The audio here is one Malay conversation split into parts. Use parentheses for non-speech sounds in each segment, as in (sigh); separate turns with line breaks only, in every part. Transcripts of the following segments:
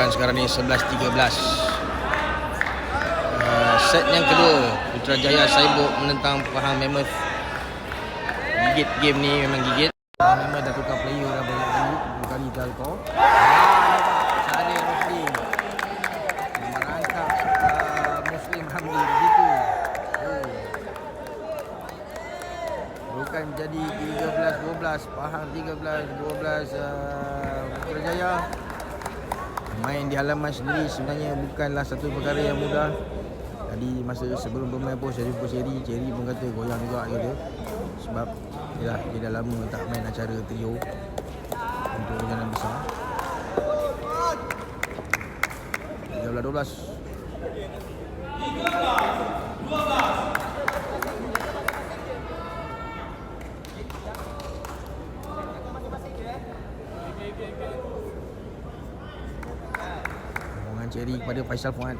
kedudukan sekarang ni 11-13 uh, set yang kedua Putrajaya Saibuk menentang Pahang Mammoth. Gigit game ni memang gigit. Pahang Mammoth dah tukar player dah banyak kali dua kali dah kau ah uh, bukan jadi 13-12 Pahang 13-12 uh, Putrajaya main di halaman sendiri sebenarnya bukanlah satu perkara yang mudah. Tadi masa sebelum bermain pun saya jumpa Cherry Cherry pun kata goyang juga kata Sebab yalah, dia dah lama tak main acara trio Untuk perjalanan besar. 13-12 Hubungan Cherry kepada Faisal Fuad.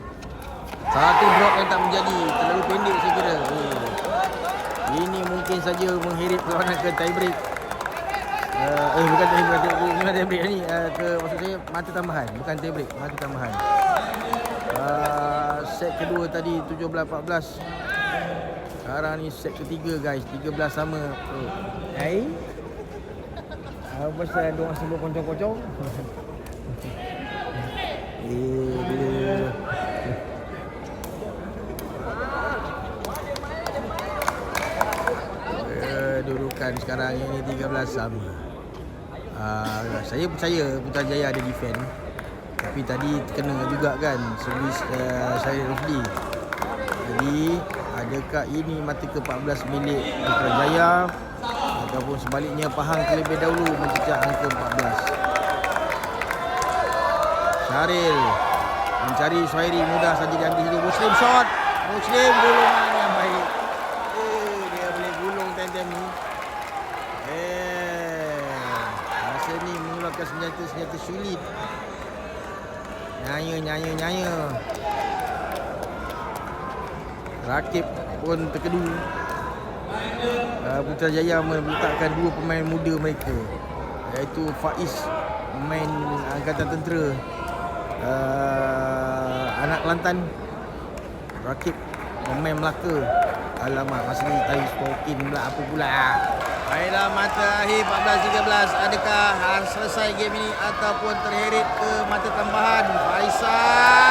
Satu drop yang tak menjadi Terlalu pendek saya kira. Oh. Ini mungkin saja mengheret perlawanan ke tie break. Uh, Eh bukan tie break Bukan tie break ni uh, ke, Maksud saya mata tambahan Bukan tie break Mata tambahan. Uh, Set kedua tadi 17-14 Sekarang ni set ketiga guys. 13 sama. Oh. Hai. Apa pasal ada orang sebut kocong-kocong? (laughs) Eh, dia. Kedudukan sekarang ini 13 sama. Uh, saya percaya Putrajaya ada defend. Tapi tadi kena juga kan servis uh, Syahid Rufli. Jadi adakah ini mata ke-14 milik Putrajaya ataupun sebaliknya Pahang terlebih dahulu mencecah angka 14. Syaril mencari Suhairi mudah saja diambil Muslim shot Muslim gulungan yang baik eh, dia boleh gulung time-time ni eh, masa mengeluarkan senjata-senjata sulit. Nyaya nyaya nyaya. Rakib pun terkedu. Putrajaya meletakkan dua pemain muda mereka iaitu Faiz pemain Angkatan Tentera. Uh, anak Kelantan Rakib pemain Melaka. Alamak masa ni tahu spokin pula apa pula Baiklah mata akhir 14-13 Adakah harus selesai game ini Ataupun terheret ke mata tambahan? Faisal